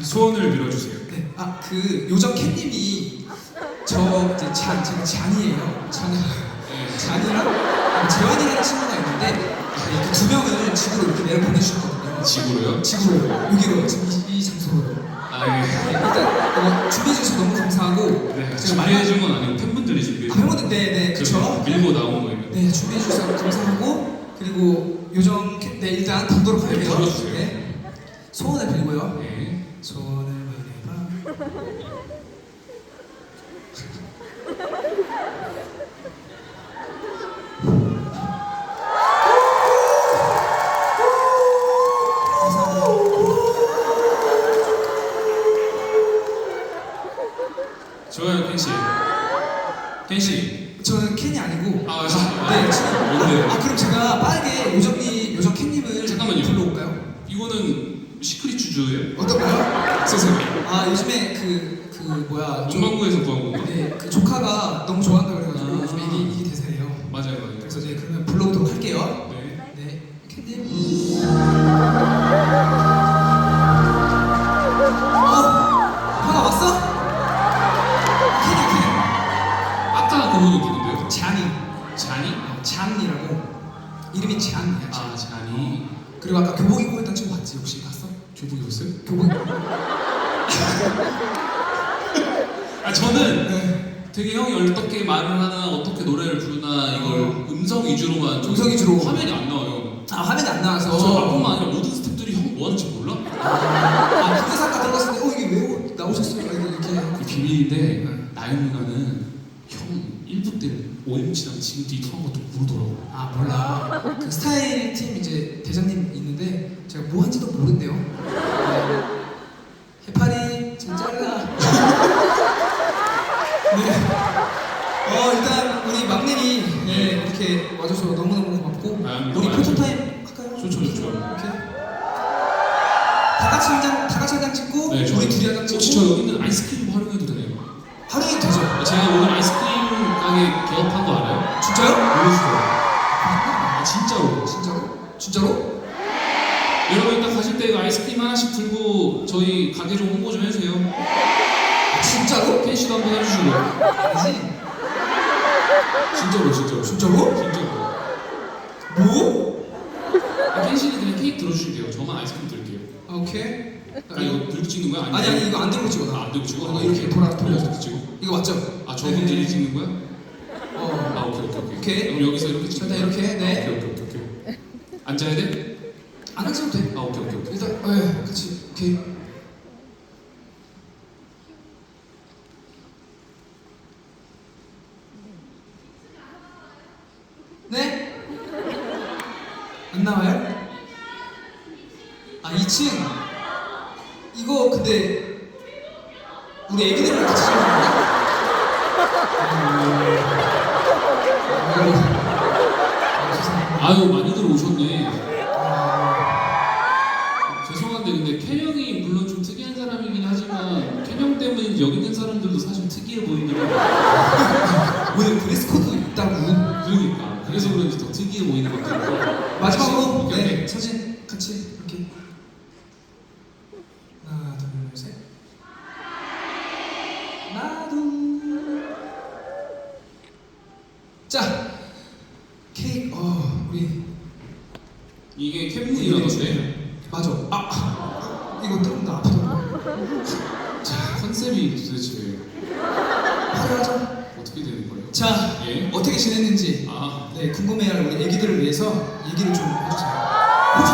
소원을 빌어주세요. 네, 아, 그 요정 캣님이 저 이제 잔, 제가 잔이에요. 잔, 잔이랑 재환이라는 친구가 있는데 네, 그두 명을 집으로 이렇게 내려 보내주셨거든요. 지구로요? 집으로 여기로 지금 이, 이 장소로. 아, 예. 네, 일단 어, 준비해 주셔서 너무 감사하고 네, 제가 많이 준비해준 건 아니고 팬분들이 준비해 아, 팬분들 네, 네, 그쵸. 밀고 나온 거예요. 네, 준비해 주셔서 감사하고 그리고 요정 캣, 네 일단 담도록 할게요. 네, 들어주세요. 네. 소원을 빌고요. 네. 소원을 말해봐. 좋아요, 켄 씨. 켄 씨. 저는 캔이 아니고 아, 네, 지금 뭔데요? 아 그럼 제가 빠르게 요정이 요정 캔님을 잠깐만요. 불러올까요? 이거는 시크릿 주주예요. 어떨까요? 선생님. 아 요즘에 그 그 뭐야 좀 문방구에서 구한 건가? 네, 그 조카가 너무 좋아한다 그래가지고 아. 요즘에 이게 이게 대세예요. 맞아요, 맞아요. 그래서 이제 그러면 불러오도록 할게요. 네. 네, 캔님. 어, 하나 왔어? 캔이 캔. 아까 그분은 누군데요? 잔이. 잔이? 잔이라고. 이름이 잔이야. 잔. 아, 잔이. 그리고 아까 교복 입고 했던 친구 봤지? 혹시? 교복 입었어요? 교복. 아, 저는 네. 되게 형이 어떻게 말을 하나, 어떻게 노래를 부르나 이걸 어. 음성 위주로만 좀 음성 위주로. 화면이 안 나와요. 아 화면이 안 나와서. 저뿐만 아니라 모든 스태프들이 형 뭐 하는지 몰라? 아 그때 잠깐 들어갔을 때, 어 이게 왜 오- 나오셨어요? 아, 이렇게. 그 비밀인데 네. 나연 누나는 형 1부 때 OMG랑 지금 뒤 통한 것도 모르더라고. 아 몰라. 그 스타일 팀 이제 대장님 있는데 제가 뭐 한지도 모른대요. 어 일단 우리 막내니 네, 이렇게 와줘서 너무 너무 고맙고 아닙니다. 우리 포토 타임 할까요? 좋죠, 좋죠. 이렇게 다 같이 한 장 다 같이 한 장 찍고 네, 우리. 둘이 한 장 찍고 혹시 저 여기 있는 아이스크림 활용해도 되나요? 하루에 되죠? 제가 오늘 아이스크림 가게 개업한 거 알아요? 진짜요? 모르시죠? 아, 진짜로. 진짜로? 진짜로? 여러분 일단 가실 때 이거 아이스크림 하나씩 들고 저희 가게 좀 홍보 좀 해주세요. 진짜로? 켄 씨도 한번 해주시고. 아니지? 진짜로, 진짜로. 진짜로? 진짜로. 뭐? 아, 켄 씨는 그냥 케이크 들어주시면 돼요. 저만 아이스크림 드릴게요. 아, 오케이. 아, 이거 들고 찍는 거야? 아니면 아니 아니 이거 안 들고 찍어 나. 아, 안 들고 찍어? 이거 이렇게 돌아 돌려서 이렇게 찍어? 이거 맞죠? 아, 저분들이 찍는 거야? 어. 아, 오케이, 오케이, 오케이. 오케이. 그럼 여기서 이렇게 찍는 일단 거야? 이렇게, 네. 아, 오케이, 오케이, 오케이, 오케이. 앉아야 돼? 안 하셔도 돼. 아, 오케이, 오케이, 오케이. 일단 예 같이 오케이. 네? 안 나와요? 아 2층 이거 근데 우리 애기들이랑 같이 자는 거야? 아, 죄송합니다. 아유, 많이들 오셨네. 아, 죄송한데 근데 켄형이 물론 좀 특이한 사람이긴 하지만 켄형 때문에 여기 있는 사람들도 사실 특이해 보이더라고. 오늘 드레스 코드 있다고. 그래서 그런지 더 특이해 보이는 것 같아요. 마지막으로? 오케이, 네, 오케이. 사진 같이 이렇게. 하나 둘 셋. 나도 자 케이크 어 우리 이게 캡틴이라던데. 맞아. 아, 아 이거 조금 더 아프다고 자 컨셉이 도대체 화려하죠 어떻게 되는 거예요? 자 예. 어떻게 지냈는지. 아. 네 궁금해할 우리 애기들을 위해서 얘기를 좀 해주세요